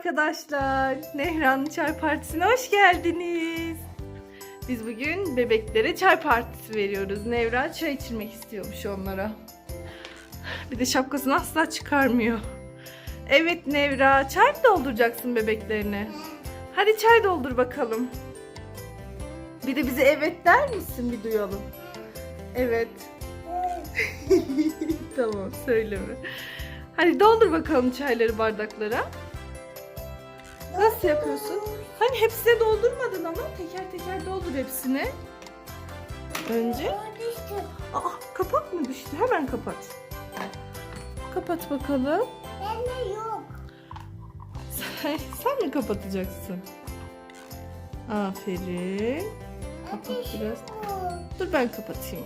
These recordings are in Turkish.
Arkadaşlar, Nehran'ın çay partisine hoş geldiniz. Biz bugün bebeklere çay partisi veriyoruz. Nevra çay içirmek istiyormuş onlara. Bir de şapkasını asla çıkarmıyor. Evet Nevra, çay mı dolduracaksın bebeklerine? Hadi çay doldur bakalım. Bir de bize evet der misin bir duyalım. Evet. tamam söyleme. Hadi doldur bakalım çayları bardaklara. Nasıl yapıyorsun? Hani hepsine doldurmadın ama teker teker doldur hepsini. Önce. Aa kapak mı düştü? Hemen kapat. Kapat bakalım. Bende yok. Sen, sen mi kapatacaksın? Aferin. Kapat biraz. Dur ben kapatayım.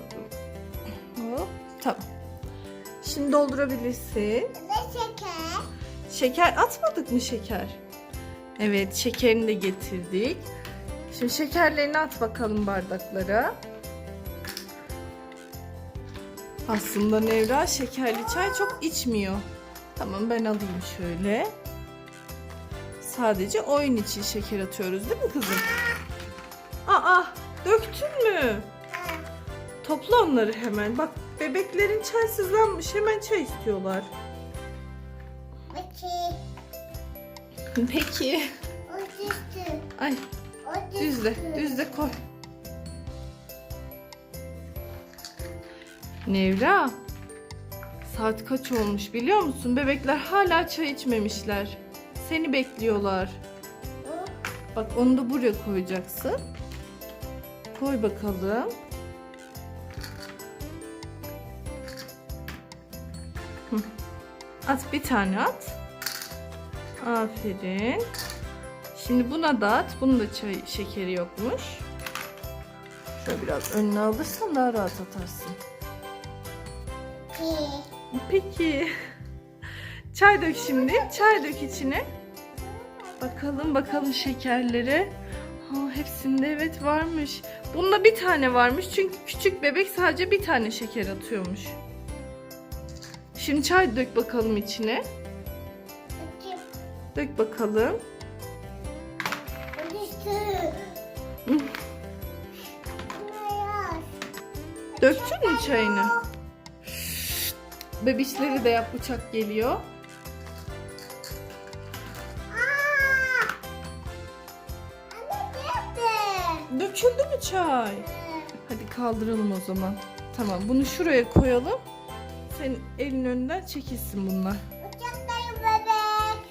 Hop, tamam. Şimdi doldurabilirsin. Ve şeker. Şeker atmadık mı şeker? Evet şekerini de getirdik. Şimdi şekerlerini at bakalım bardaklara. Aslında Nevra şekerli çay çok içmiyor. Tamam ben alayım şöyle. Sadece oyun için şeker atıyoruz değil mi kızım? Aa döktün mü? Topla onları hemen. Bak bebeklerin çaysızlanmış hemen çay istiyorlar. Peki. O düştü. Ay O düştü. düzle, düzle koy. Nevra, saat kaç olmuş biliyor musun? Bebekler hala çay içmemişler. Seni bekliyorlar. Bak onu da buraya koyacaksın. Koy bakalım. At bir tane at. Aferin. Şimdi buna da at. Bunun da çay şekeri yokmuş. Şöyle biraz önüne alırsan daha rahat atarsın. Peki. Çay dök şimdi. Çay dök içine. Bakalım bakalım şekerleri. Ha, hepsinde evet varmış. Bunda bir tane varmış. Çünkü küçük bebek sadece bir tane şeker atıyormuş. Şimdi çay dök bakalım içine. Dök bakalım. Döktün mü çayını? Bebişleri de yap uçak geliyor. Döküldü mü çay? Hadi kaldıralım o zaman. Tamam bunu şuraya koyalım. Senin elin önünden çekilsin bunlar.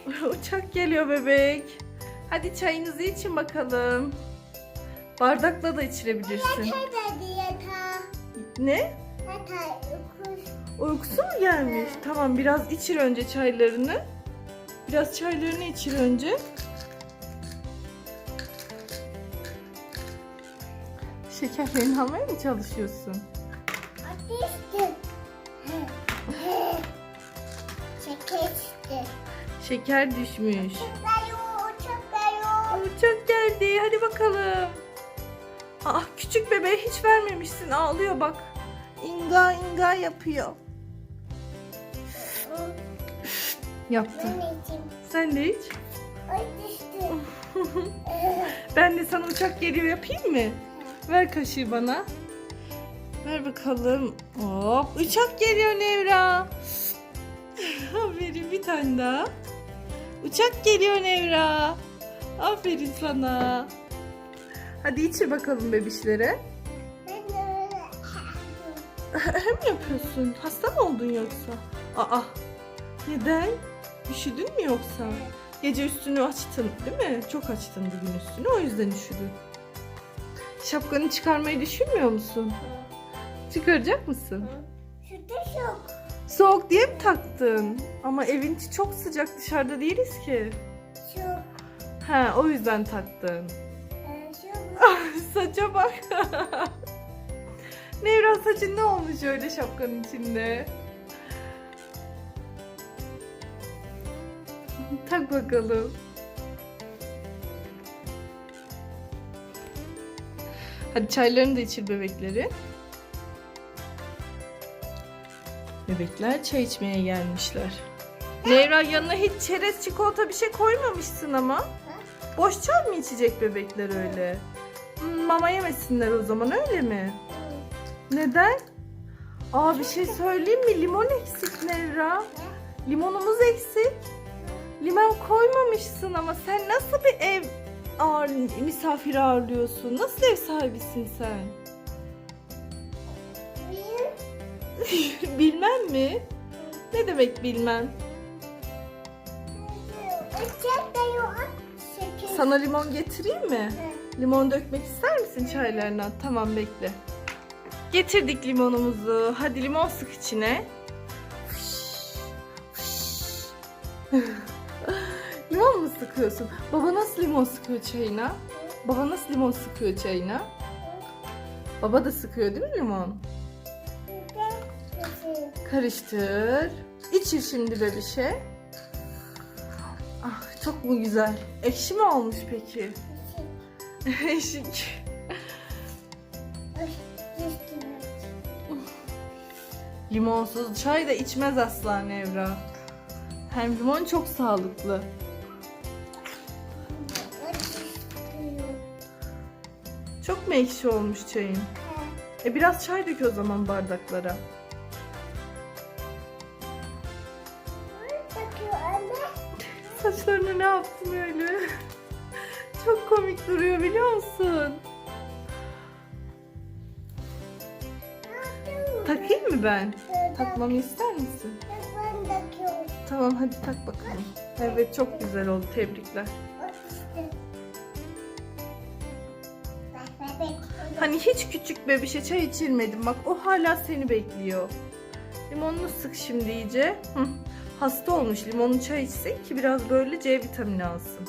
Uçak geliyor bebek. Hadi çayınızı için bakalım. Bardakla da içirebilirsin. Ne? Uykusu mu gelmiş? Tamam biraz içir önce çaylarını. Biraz çaylarını içir önce. Şekerlerini almaya mı çalışıyorsun? Düştü. Şeker Şeker düşmüş. Uçaklayım, uçaklayım. Uçak geldi. Hadi bakalım. Ah küçük bebeğe hiç vermemişsin. Ağlıyor bak. İnga inga yapıyor. Yaptı. Sen de iç. Ben de sana uçak geliyor yapayım mı? Ver kaşığı bana. Ver bakalım. Hop uçak geliyor Nevra. Aferin bir tane daha. Uçak geliyor Nevra. Aferin sana. Hadi içir bakalım bebişlere. Hem yapıyorsun. Hasta mı oldun yoksa? Aa. Neden? Üşüdün mü yoksa? Gece üstünü açtın değil mi? Çok açtın bugün üstünü o yüzden üşüdün. Şapkanı çıkarmayı düşünmüyor musun? Çıkaracak mısın? Şurada yok. Soğuk diye mi taktın? Ama evin içi çok sıcak dışarıda değiliz ki. Şu. Ha o yüzden taktın. Saça bak. Nevra saçın ne olmuş öyle şapkanın içinde? Tak bakalım. Hadi çaylarını da içir bebekleri. Bebekler çay içmeye gelmişler. Nevra yanına hiç çerez çikolata bir şey koymamışsın ama. Boş çay mı içecek bebekler öyle? Hmm, mama yemesinler o zaman öyle mi? Neden? Aa bir şey söyleyeyim mi? Limon eksik Nevra. Limonumuz eksik. Limon koymamışsın ama sen nasıl bir ev ağır, misafir ağırlıyorsun? Nasıl ev sahibisin sen? bilmem mi? Ne demek bilmem? Sana limon getireyim mi? Limon dökmek ister misin çaylarına? Tamam bekle. Getirdik limonumuzu. Hadi limon sık içine. limon mu sıkıyorsun? Baba nasıl limon sıkıyor çayına? Baba nasıl limon sıkıyor çayına? Baba da sıkıyor değil mi limon? Karıştır. İçir şimdi bebişe. Ah çok mu güzel? Ekşi mi olmuş peki? Eşik. Limonsuz çay da içmez asla Nevra. Hem limon çok sağlıklı. Çok mu ekşi olmuş çayın? E biraz çay dök o zaman bardaklara. Saçlarını ne yaptın öyle? Çok komik duruyor biliyor musun? Takayım mı ben? Takmamı ister misin? Tamam hadi tak bakalım. Evet çok güzel oldu tebrikler. Hani hiç küçük bebişe çay içirmedim bak o hala seni bekliyor. Limonunu sık şimdi iyice. Hı. Hasta olmuş limonlu çay içsin ki biraz böyle C vitamini alsın.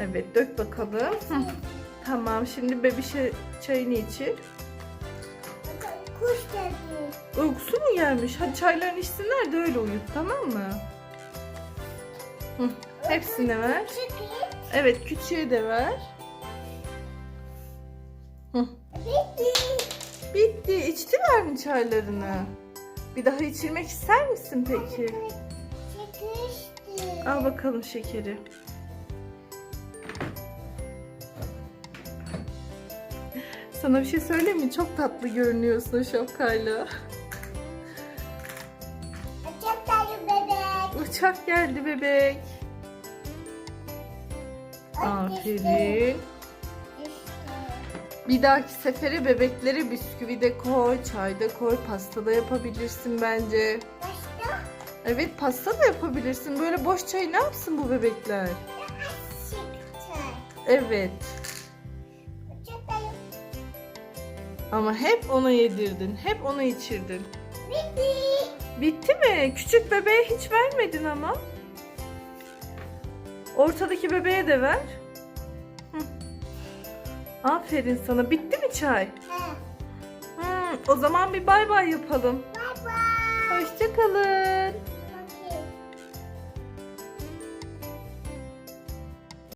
Evet dök bakalım. Hı. Tamam şimdi bebişe çayını içir. Kuş geldi. Uykusu mu gelmiş? Hadi çaylarını içsinler de öyle uyut tamam mı? Hı. Hepsini ver. Evet küçüğü de ver. Hı. Bitti. Bitti. İçtiler mi çaylarını? Bir daha içirmek ister misin peki? Çıkıştı. Al bakalım şekeri. Sana bir şey söyleyeyim mi? Çok tatlı görünüyorsun şapkayla. Çok tatlı bebek. Uçak geldi bebek. Aferin. Bir dahaki sefere bebeklere bisküvi de koy, çay da koy, pasta da yapabilirsin bence. Başka? Evet pasta da yapabilirsin. Böyle boş çay ne yapsın bu bebekler? Evet. Ama hep ona yedirdin, hep ona içirdin. Bitti. Bitti mi? Küçük bebeğe hiç vermedin ama. Ortadaki bebeğe de ver. Aferin sana. Bitti mi çay? Ha. Hı, o zaman bir bay bay yapalım. Bye bye. Hoşçakalın.